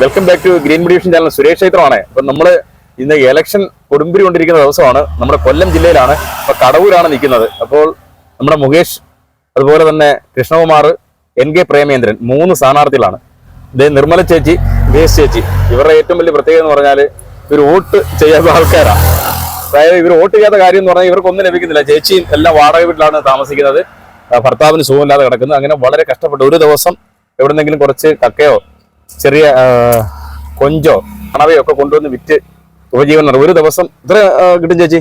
Welcome back to green division channel Suresh ക്ഷേത്രമാണ്. അപ്പൊ നമ്മൾ ഇന്ന് ഇലക്ഷൻ കൊടുമ്പിരി കൊണ്ടിരിക്കുന്ന ദിവസമാണ്. നമ്മുടെ കൊല്ലം ജില്ലയിലാണ്. ഇപ്പൊ കടവൂരാണ് നിൽക്കുന്നത്. അപ്പോൾ നമ്മുടെ മുകേഷ് അതുപോലെ തന്നെ കൃഷ്ണകുമാർ എൻ കെ പ്രേമേന്ദ്രൻ മൂന്ന് സ്ഥാനാർത്ഥികളാണ്. ഇതേ നിർമ്മല ചേച്ചി വേസ് ചേച്ചി. ഇവരുടെ ഏറ്റവും വലിയ പ്രത്യേകത എന്ന് പറഞ്ഞാൽ ഇവർ വോട്ട് ചെയ്യാത്ത ആൾക്കാരാണ് അതായത് ഇവർ വോട്ട് ചെയ്യാത്ത കാര്യം എന്ന് പറഞ്ഞാൽ ഇവർക്കൊന്നും ലഭിക്കുന്നില്ല. ചേച്ചിയും എല്ലാം വാടക വീട്ടിലാണ് താമസിക്കുന്നത്. ഭർത്താവിന് സുഖമില്ലാതെ കിടക്കുന്നത് അങ്ങനെ വളരെ കഷ്ടപ്പെട്ട് ഒരു ദിവസം എവിടെന്നെങ്കിലും കുറച്ച് കക്കയോ ചെറിയ കൊഞ്ചോ കണവയോ ഒക്കെ കൊണ്ടുവന്ന് വിറ്റ് ഉപജീവനം നടത്തും. ഒരു ദിവസം ഇത്ര കിട്ടും ചേച്ചി?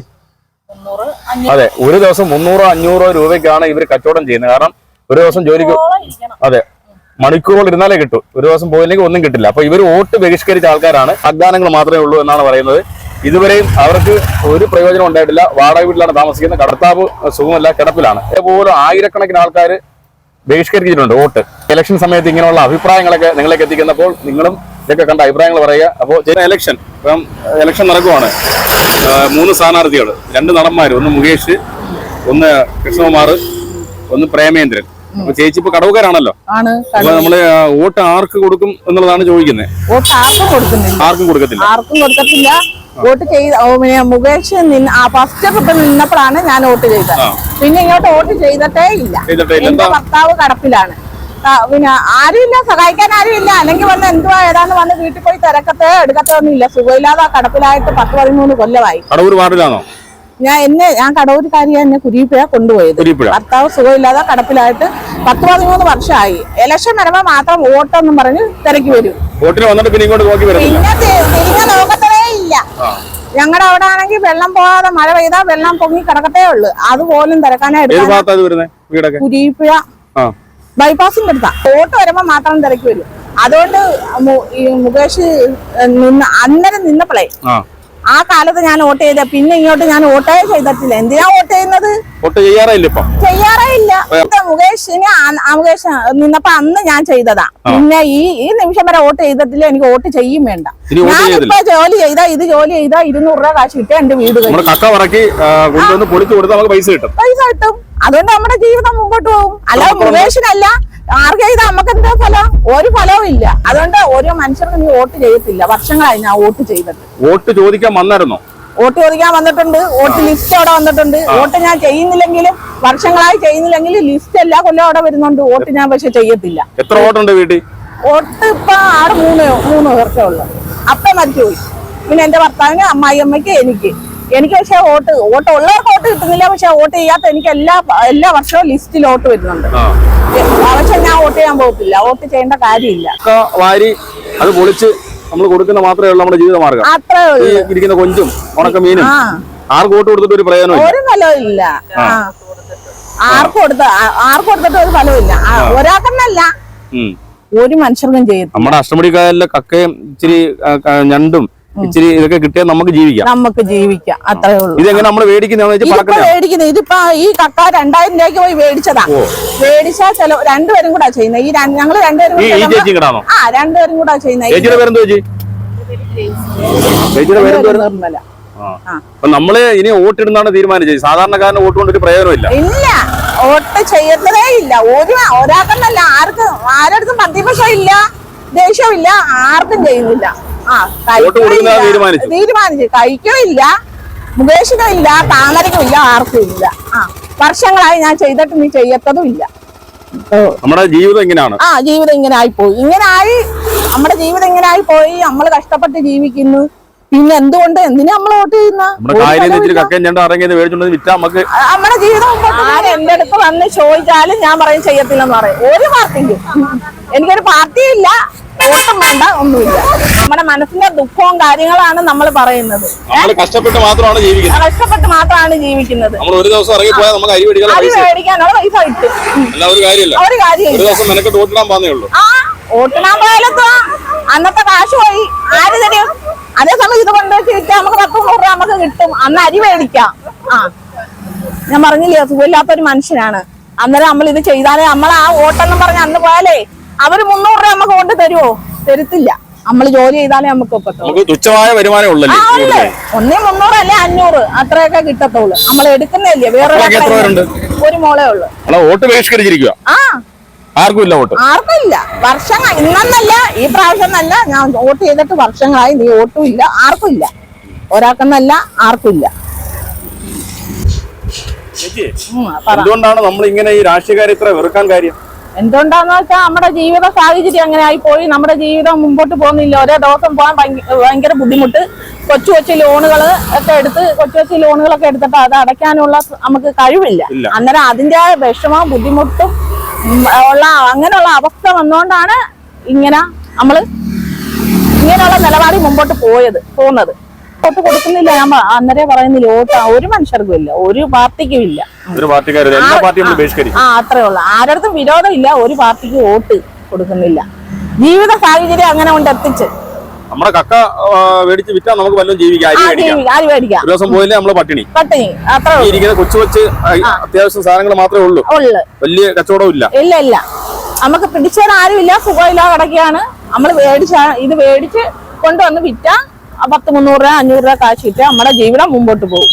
അതെ ഒരു ദിവസം മുന്നൂറോ അഞ്ഞൂറോ രൂപയ്ക്കാണ് ഇവർ കച്ചവടം ചെയ്യുന്നത്. കാരണം ഒരു ദിവസം ജോലിക്ക് അതെ മണിക്കൂറുകൾ ഇരുന്നാലേ കിട്ടൂ. ഒരു ദിവസം പോയില്ലെങ്കിൽ ഒന്നും കിട്ടില്ല. അപ്പൊ ഇവർ വോട്ട് ബഹിഷ്കരിച്ച ആൾക്കാരാണ്. അജ്ഞാനങ്ങൾ മാത്രമേ ഉള്ളൂ എന്നാണ് പറയുന്നത്. ഇതുവരെയും അവർക്ക് ഒരു പ്രയോജനം ഉണ്ടായിട്ടില്ല. വാടക വീട്ടിലാണ് താമസിക്കുന്നത്. കടത്താവ് സുഖമല്ല കിടപ്പിലാണ്. അതേപോലെ ആയിരക്കണക്കിന് ആൾക്കാർ ബഹിഷ്കരിച്ചിട്ടുണ്ട് വോട്ട്. ഇലക്ഷൻ സമയത്ത് ഇങ്ങനെയുള്ള അഭിപ്രായങ്ങളൊക്കെ നിങ്ങളേക്ക് എത്തിക്കുന്നപ്പോൾ നിങ്ങളും ഇതൊക്കെ കണ്ട അഭിപ്രായങ്ങൾ പറയുക. അപ്പോൾ ഇലക്ഷൻ ഇപ്പം ഇലക്ഷൻ നടക്കുവാണ്. മൂന്ന് സ്ഥാനാർത്ഥികൾ. രണ്ട് നടന്മാർ ഒന്ന് മുകേഷ് ഒന്ന് കൃഷ്ണകുമാർ ഒന്ന് പ്രേമേന്ദ്രൻ. അപ്പൊ ചേച്ചി ഇപ്പൊ കടവുകാരാണല്ലോ. ആണ്. അപ്പൊ നമ്മൾ വോട്ട് ആർക്ക് കൊടുക്കും എന്നുള്ളതാണ് ചോദിക്കുന്നത് വോട്ട് ആർക്കും കൊടുക്കുന്നില്ല. ആർക്കും കൊടുക്കത്തില്ല. ആർക്കും കൊടുക്കത്തില്ല. വോട്ട് ചെയ്ത മുകേഷ് നിന്ന് ആ ഫസ്റ്റ് ട്രിപ്പ് നിന്നപ്പോഴാണ് ഞാൻ വോട്ട് ചെയ്തത്. പിന്നെ ഇങ്ങോട്ട് വോട്ട് ചെയ്തിട്ടേ ഇല്ല. എന്റെ ഭർത്താവ് കടപ്പിലാണ്. പിന്നെ ആരുമില്ല സഹായിക്കാൻ ആരുമില്ല. അല്ലെങ്കിൽ വന്ന് എന്തുവാ ഏതാന്ന് വന്ന് വീട്ടിൽ പോയി തിരക്കത്തെ എടുക്കത്തെ ഒന്നും ഇല്ല സുഖമില്ലാതെ കടപ്പിലായിട്ട് പത്ത് പതിമൂന്ന് കൊല്ലമായി. കടവൂർ വാർഡിലാണോ? ഞാൻ എന്നെ ഞാൻ കടവൂർക്കാരിയെ എന്നെ കുരിപ്പുഴ കൊണ്ടുപോയത്. ഭർത്താവ് സുഖമില്ലാതെ കടപ്പിലായിട്ട് പത്ത് പതിമൂന്ന് വർഷമായി. ഇലക്ഷൻ വരുമ്പോ മാത്രം വോട്ടെന്നും പറഞ്ഞ് തിരക്കി വരും. പിന്നെ ഇങ്ങോട്ട് നോക്കി വരുന്നില്ല പിന്നെ തി- തിരിഞ്ഞ് നോക്കത്തേ ഇല്ല. ഞങ്ങളുടെ അവിടെ ആണെങ്കിൽ വെള്ളം പോകാതെ മഴ പെയ്താൽ വെള്ളം പൊങ്ങി കിടക്കത്തേ ഉള്ളു. അതുപോലും തിരക്കാനായിട്ട് കുരിപ്പുഴ ബൈപ്പാസിന്റെ അടുത്താ വോട്ട് വരുമ്പോ മാത്രം തിരക്കി വരും. അതുകൊണ്ട് മുകേഷ് നിന്ന് അന്നേരം നിന്നപ്പോഴേ ആ കാലത്ത് ഞാൻ വോട്ട് ചെയ്ത പിന്നെ ഇങ്ങോട്ട് ഞാൻ വോട്ടേ ചെയ്തിട്ടില്ല. എന്തിനാ വോട്ട് ചെയ്യുന്നത്? വോട്ട് ഇപ്പൊ? ചെയ്യാറേ ഇല്ല മുകേഷിന് മുകേഷ് നിന്നപ്പോ അന്ന് ഞാൻ ചെയ്തതാ. പിന്നെ ഈ ഈ നിമിഷം വരെ വോട്ട് ചെയ്തിട്ടില്ല എനിക്ക് വോട്ട് ചെയ്യും വേണ്ട. ഞാനിപ്പോ ജോലി ചെയ്താ ഇത് ജോലി ചെയ്താ ഇരുന്നൂറ് രൂപ കാശ് കിട്ടിയ എന്റെ വീട് പൈസ കിട്ടും. പൈസ കിട്ടും. അതുകൊണ്ട് നമ്മുടെ ജീവിതം മുമ്പോട്ട് പോകും. അല്ലാതെ മുകേഷിനല്ല ആർക്ക് ചെയ്താൽ നമുക്ക് എന്താ ഫലം? ഒരു ഫലവും ഇല്ല. അതുകൊണ്ട് ഓരോ മനുഷ്യർക്കും നീ വോട്ട് ചെയ്യത്തില്ല. വർഷങ്ങളായി ഞാൻ വോട്ട് ചെയ്തത്. വോട്ട് ചോദിക്കാൻ വന്നായിരുന്നോ? വോട്ട് ചോദിക്കാൻ വന്നിട്ടുണ്ട്. വോട്ട് ലിസ്റ്റ് അവിടെ വന്നിട്ടുണ്ട്. വോട്ട് ഞാൻ ചെയ്യുന്നില്ലെങ്കിലും വർഷങ്ങളായി ചെയ്യുന്നില്ലെങ്കിലും ലിസ്റ്റ് എല്ലാ കൊല്ലം അവിടെ വരുന്നുണ്ട്. വോട്ട് ഞാൻ പക്ഷെ ചെയ്യത്തില്ല. എത്ര വോട്ടുണ്ട് വീട്ടിൽ? വോട്ട് ഇപ്പൊ ആടെ മൂന്ന് മൂന്ന് പേർക്കേ ഉള്ളു. അപ്പ മരിച്ചുപോയി പിന്നെ എന്റെ ഭർത്താവിന് അമ്മായി അമ്മയ്ക്ക് എനിക്ക്. എനിക്ക് പക്ഷെ വോട്ട് വോട്ട് ഉള്ളവർക്ക് വോട്ട് കിട്ടുന്നില്ല. പക്ഷെ വോട്ട് ചെയ്യാത്ത എനിക്ക് എല്ലാ എല്ലാ വർഷവും ലിസ്റ്റിൽ വോട്ട് വരുന്നുണ്ട് പക്ഷെ ഞാൻ വോട്ട് ചെയ്യാൻ പോകത്തില്ല. വോട്ട് ചെയ്യേണ്ട കാര്യമില്ല. വാരി അത് പൊളിച്ച് നമ്മൾ കൊടുക്കുന്ന മാത്രമേ ഉള്ളൂ നമ്മുടെ ജീവിത മാർഗം. അത്രേ ഉള്ളു. ഇരിക്കുന്ന കൊഞ്ചും ഉണക്ക മീനും ആ. ആർക്ക് വോട്ട് കൊടുത്തിട്ട് ഒരു പ്രയോജനം ഒരു ഫലമില്ല ആർക്ക് കൊടുത്ത ആർക്ക് കൊടുത്തിട്ട് ഒരു ഫലമില്ല ഒരാൾക്കെന്നല്ല. ഒരു മനുഷ്യർക്കും ചെയ്യും നമ്മുടെ അഷ്ടമുടിക്കായലിലെ കക്കയും ഇച്ചിരി ഞണ്ടും ഇച്ചിരി ഇതൊക്കെ കിട്ടിയാൽ നമുക്ക് ജീവിക്കാം. നമുക്ക് ജീവിക്കാം. അത്രേ ഉള്ളൂ. ഇതെങ്ങനെ നമ്മൾ പറക്കുന്ന മേടിക്കുന്നത്. ഇതിപ്പോ ഈ കക്ക രണ്ടായിരം രൂപയ്ക്ക് പോയി മേടിച്ചതാ. വേടിച്ചാ മേടിച്ചാ ചില രണ്ടുപേരും കൂടാ ചെയ്യുന്നത് ഈ ഞങ്ങൾ ഞങ്ങൾ രണ്ടുപേരും ആ രണ്ടുപേരും കൂടാ ചെയ്യുന്നത് ചേച്ചിയുടെ പേരെന്തോ ചേച്ചി? ചേച്ചിയുടെ പേരെന്തോ നിർമ്മല. ആ. ആ. അപ്പൊ നമ്മൾ ഇനി വോട്ടിടുന്നാണ് തീരുമാനിച്ചത് സാധാരണക്കാരന് വോട്ട് കൊണ്ട് ഒരു പ്രയോജനമില്ല. ഇല്ല. വോട്ട് ചെയ്യുന്നതേ ഇല്ല. ഒരു ഒരാൾക്കെന്നല്ല. ആർക്കും ആരടുത്തും ഇല്ല ദേഷ്യമില്ല ആർക്കും ചെയ്യുന്നില്ല. ആ. തീരുമാനിച്ചു. തീരുമാനിച്ചു കഴിക്കും ഇല്ല മുകേഷിനും ഇല്ല താമരക്കും ഇല്ല ആർക്കും ഇല്ല ആ വർഷങ്ങളായി ഞാൻ ചെയ്തിട്ട് നീ ചെയ്യത്തതും ഇല്ല. ഓ. നമ്മുടെ ജീവിതം എങ്ങനെയാണ് ആ ജീവിതം ഇങ്ങനെ ആയിപ്പോയി ഇങ്ങനെ ആയി നമ്മുടെ ജീവിതം ഇങ്ങനെ ആയി പോയി നമ്മൾ കഷ്ടപ്പെട്ട് ജീവിക്കുന്നു. പിന്നെ എന്തുകൊണ്ട്? എന്തിനാ നമ്മൾ വോട്ട് ചെയ്യുന്ന? നമ്മുടെ ജീവിതം ആര് എന്റെ അടുത്ത് വന്ന് ചോദിച്ചാലും ഞാൻ പറയും ചെയ്യത്തില്ലെന്ന് പറയും. ഒരു പാർട്ടിക്കും എനിക്കൊരു പാർട്ടിയില്ല വോട്ടും വേണ്ട ഒന്നുമില്ല. നമ്മുടെ മനസ്സിന്റെ ദുഃഖവും കാര്യങ്ങളാണ് നമ്മൾ പറയുന്നത്. കഷ്ടപ്പെട്ട് മാത്രമാണ് ജീവിക്കുന്നത്. കഷ്ടപ്പെട്ട് മാത്രമാണ് ജീവിക്കുന്നത്. നമ്മൾ ഒരു ദിവസം ഇറങ്ങി പോയാൽ നമുക്ക് അരി പൈസ മേടിക്കാനുള്ള പൈസ കിട്ടും. ഒരു കാര്യമില്ല. ഒരു ദിവസം പാന്നേ ഉള്ളൂ. ആ പോയാലത്തോ അന്നത്തെ കാശ് പോയി. ആര് തരും? അതേസമയം ഇത് കൊണ്ടുവച്ച് വിറ്റാൽ നമുക്ക് പത്ത് നൂറ് രൂപ നമുക്ക് കിട്ടും. അന്ന് അരി മേടിക്കാം. ആ. ഞാൻ പറഞ്ഞില്ലേ സുഖമില്ലാത്ത ഒരു മനുഷ്യനാണ്. അന്നേരം നമ്മൾ ഇത് ചെയ്താലേ നമ്മൾ ആ വോട്ടെന്നും പറഞ്ഞ് അന്ന് പോയാലേ അവർ മുന്നൂറ് രൂപ നമുക്ക് കൊണ്ട് തരുമോ തരത്തില്ല. നമ്മൾ ജോലി ചെയ്താലേ നമുക്ക് ഒക്കത്തുള്ളൂ. തുച്ഛമായ വരുമാനം ഉള്ളല്ലേ ഒന്നേ മുന്നൂറ് അല്ലെ അഞ്ഞൂറ്? അത്രയൊക്കെ കിട്ടത്തുള്ളൂ. നമ്മൾ എടുക്കുന്നില്ലേ വേറെ? ഒരു മോളേ ഉള്ളു. വോട്ട് ബഹിഷ്കരിച്ചിരിക്കുക ആ. ആർക്കും ഇല്ല വോട്ട്? വർഷങ്ങൾ ഇന്നല്ല ഈ പ്രാവശ്യം നല്ല ഞാൻ വോട്ട് ചെയ്തിട്ട് വർഷങ്ങളായി നീ വോട്ടും ഇല്ല. ആർക്കും ഇല്ല. ഒരാൾക്കെന്നല്ല ആർക്കും ഇല്ല. എന്തുകൊണ്ടാണ് നമ്മൾ ഇങ്ങനെ ഈ രാഷ്ട്രീയക്കാരെ ഇത്ര വെറുക്കാൻ കാര്യം? എന്തുകൊണ്ടാന്ന് വെച്ചാൽ നമ്മുടെ ജീവിത സാഹചര്യം അങ്ങനെ ആയിപ്പോയി. നമ്മുടെ ജീവിതം മുമ്പോട്ട് പോകുന്നില്ല. ഒരേ ദിവസം പോകാൻ ഭയങ്ക- ഭയങ്കര ബുദ്ധിമുട്ട്. കൊച്ചു കൊച്ചു ലോണുകൾ ഒക്കെ എടുത്ത് കൊച്ചു കൊച്ചു ലോണുകളൊക്കെ എടുത്തിട്ട് അത് അടയ്ക്കാനുള്ള നമുക്ക് കഴിവില്ല. അന്നേരം അതിന്റെ വിഷമവും ബുദ്ധിമുട്ടും ഉള്ള അങ്ങനെയുള്ള അവസ്ഥ വന്നുകൊണ്ടാണ് ഇങ്ങനെ നമ്മൾ ഇങ്ങനെയുള്ള നിലപാടിൽ മുമ്പോട്ട് പോയത് പോകുന്നത്. വോട്ട് കൊടുക്കുന്നില്ല. ഞാൻ അന്നേരം പറയുന്നില്ല വോട്ട് ഒരു മനുഷ്യർക്കും ഇല്ല ഒരു പാർട്ടിക്കും ഇല്ല. ഒരു ബഹിഷ്കരിക്കും. ആ അത്രേ ഉള്ളു. ആരടുത്തും വിരോധമില്ല ഒരു പാർട്ടിക്ക് വോട്ട് കൊടുക്കുന്നില്ല. ജീവിത സാഹചര്യം അങ്ങനെ കൊണ്ട് എത്തിച്ച്. നമ്മുടെ കക്ക മേടിച്ച് വിറ്റാൽ നമുക്ക് വല്ലതും ജീവിക്കാം. ഒരു ദിവസം പോയില്ലേ നമ്മൾ പട്ടിണി. പട്ടിണി ഇരിക്കുന്ന കൊച്ചു കൊച്ച് അത്യാവശ്യം സാധനങ്ങൾ മാത്രമേ ഉള്ളൂ. വലിയ കച്ചവടം ഇല്ല. ഇല്ല ഇല്ല. നമുക്ക് പിടിച്ചാൽ ഇല്ല സുഖമില്ല കിടക്കുകയാണ്. നമ്മൾ മേടിച്ച ഇത് മേടിച്ച് കൊണ്ടുവന്ന് വിറ്റാ പത്ത് മുന്നൂറ് രൂപ അഞ്ഞൂറ് രൂപ കാശിട്ട് നമ്മുടെ ജീവിതം മുമ്പോട്ട് പോകും.